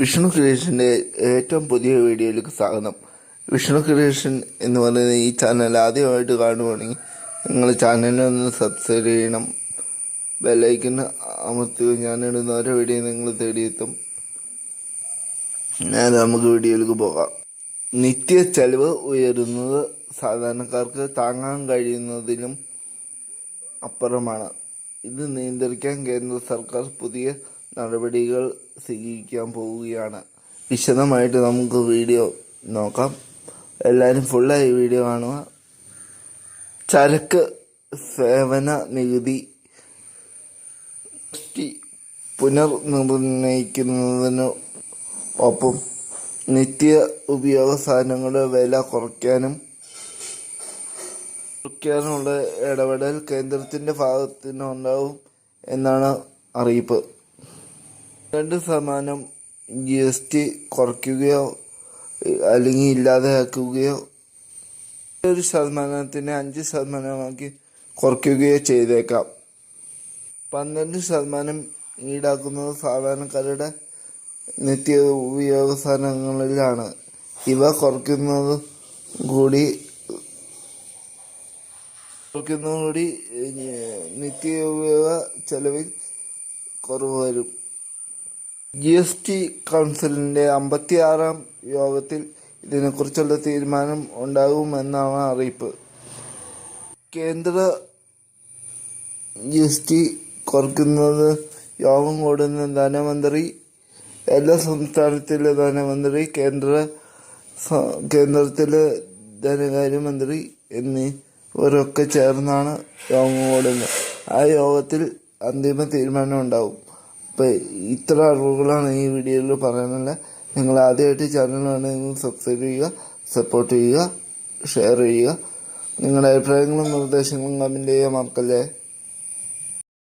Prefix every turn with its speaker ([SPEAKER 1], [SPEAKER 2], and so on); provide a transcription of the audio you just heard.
[SPEAKER 1] വിഷ്ണു ക്രിയേഷന്റെ ഏറ്റവും പുതിയ വീഡിയോയിലേക്ക് സ്വാഗതം. വിഷ്ണു ക്രിയേഷൻ എന്ന് പറയുന്ന ഈ ചാനൽ ആദ്യമായിട്ട് കാണുവാണെങ്കിൽ നിങ്ങൾ ചാനലിനൊന്ന് സബ്സ്ക്രൈബ് ചെയ്യണം. ബെല്ലൈക്കന് അമർത്തുക ഞാനിടുന്ന ഓരോ വീഡിയോ നിങ്ങൾ തേടിയെത്തും ഞാൻ നമുക്ക് വീഡിയോയിലേക്ക് പോകാം. നിത്യ ചെലവ് ഉയരുന്നത് സാധാരണക്കാർക്ക് താങ്ങാൻ കഴിയുന്നതിലും അപ്പുറമാണ്. ഇത് നിയന്ത്രിക്കാൻ കേന്ദ്ര സർക്കാർ പുതിയ നടപടികൾ സ്വീകരിക്കാൻ പോവുകയാണ്. വിശദമായിട്ട് നമുക്ക് വീഡിയോ നോക്കാം. എല്ലാവരും ഫുള്ളായി വീഡിയോ കാണുക. ചരക്ക് സേവന നികുതി പുനർനിർണയിക്കുന്നതിന് ഒപ്പം നിത്യ ഉപയോഗ സാധനങ്ങളുടെ വില കുറയ്ക്കാനും കുറയ്ക്കാനുള്ള ഇടപെടൽ കേന്ദ്രത്തിന്റെ ഭാഗത്തുനിന്നുണ്ടാവും എന്നാണ് അറിയിപ്പ്. രണ്ട് ശതമാനം ജി എസ് ടി കുറയ്ക്കുകയോ അല്ലെങ്കിൽ ഇല്ലാതെയാക്കുകയോ ഒരു ശതമാനത്തിന് അഞ്ച് ശതമാനമാക്കി കുറയ്ക്കുകയോ ചെയ്തേക്കാം. പന്ത്രണ്ട് ശതമാനം ഈടാക്കുന്നത് സാധാരണക്കാരുടെ നിത്യ ഉപയോഗ സാധനങ്ങളിലാണ് ഇവ കുറയ്ക്കുന്നത് കൂടി കുറയ്ക്കുന്നതുകൂടി നിത്യോപയോഗ ചെലവിൽ കുറവ് വരും. ജി എസ് ടി കൗൺസിലിന്റെ അമ്പത്തിയാറാം യോഗത്തിൽ ഇതിനെക്കുറിച്ചുള്ള തീരുമാനം ഉണ്ടാകുമെന്നാണ് അറിയിപ്പ്. കേന്ദ്ര ജി എസ് ടി കുറയ്ക്കുന്നത് യോഗം കൂടുന്ന ധനമന്ത്രി എല്ലാ സംസ്ഥാനത്തിലെ ധനമന്ത്രി കേന്ദ്ര കേന്ദ്രത്തിലെ ധനകാര്യമന്ത്രി എന്നിവരൊക്കെ ചേർന്നാണ് യോഗം കൂടുന്നത്. ആ യോഗത്തിൽ അന്തിമ തീരുമാനം ഉണ്ടാവും അപ്പോൾ ഇത്ര അറിവുകളാണ് ഈ വീഡിയോയിൽ പറയാനുള്ളത്. നിങ്ങൾ ആദ്യമായിട്ട് ചാനൽ വേണമെങ്കിൽ സബ്സ്ക്രൈബ് ചെയ്യുക സപ്പോർട്ട് ചെയ്യുക ഷെയർ ചെയ്യുക. നിങ്ങളുടെ അഭിപ്രായങ്ങളും നിർദ്ദേശങ്ങളും കമന്റ് ചെയ്യാൻ മറക്കല്ലേ?